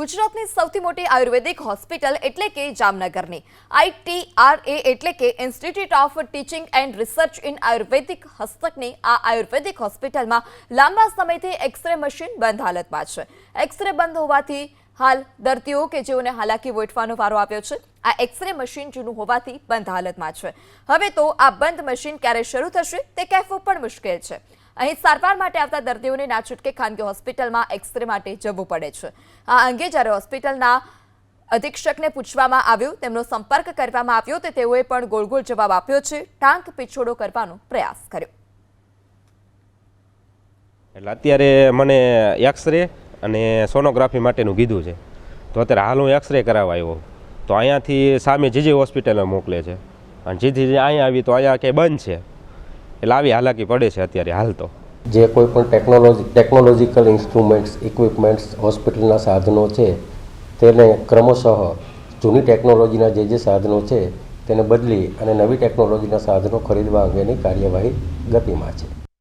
ગુજરાતની સૌથી મોટી આયુર્વેદિક હોસ્પિટલ એટલે કે જામનગરની. આઈટીઆરએ એટલે કે institute of teaching and research in Ayurvedic હસ્તકની આ આયુર્વેદિક હોસ્પિટલમાં લાંબા સમયથી એક્સરે મશીન બંધ હાલતમાં છે. એક્સરે બંધ હોવાથી હાલ દર્દીઓ કે જેઓને હાલાકી વેઠવાનો વારો આવ્યો છે, આ એક્સરે મશીન જૂનું હોવાથી બંધ હાલતમાં છે. હવે તો આ બંધ મશીન ક્યારે શરૂ થશે, તે કહેવું પણ મુશ્કેલ છે. અહીં સારવાર માટે આવતા દર્દીઓને ના છૂટકે ખાનગી હોસ્પિટલમાં એક્સરે માટે જવું પડે છે. આ અંગે જ્યારે હોસ્પિટલના અધિક્ષકને પૂછવામાં આવ્યું, તેમનો સંપર્ક કરવામાં આવ્યો, તો તેઓએ પણ ગોળ ગોળ જવાબ આપ્યો છે. ટાંક પીછોડો કરવાનો પ્રયાસ કર્યો. એટલે અત્યારે મને એક્સરે અને સોનોગ્રાફી માટેનું કીધું છે. તો અત્યારે હાલ હું એક્સરે કરાવવા આવ્યો તો અહીંયાથી સામે જે જે હોસ્પિટલમાં મોકલે છે. અને જીજી અહીંયા આવી તો અહીંયા કંઈ બંધ છે. એટલે આવી હાલાકી પડે છે અત્યારે હાલ તો. જે કોઈ પણ ટેકનોલોજી ટેકનોલોજીકલ ઇન્સ્ટ્રુમેન્ટ્સ ઇક્વિપમેન્ટ્સ હોસ્પિટલના સાધનો છે, તેને ક્રમશઃ જૂની ટેકનોલોજીના જે જે સાધનો છે, તેને બદલી અને નવી ટેકનોલોજીના સાધનો ખરીદવા અંગેની કાર્યવાહી ગતિમાં છે.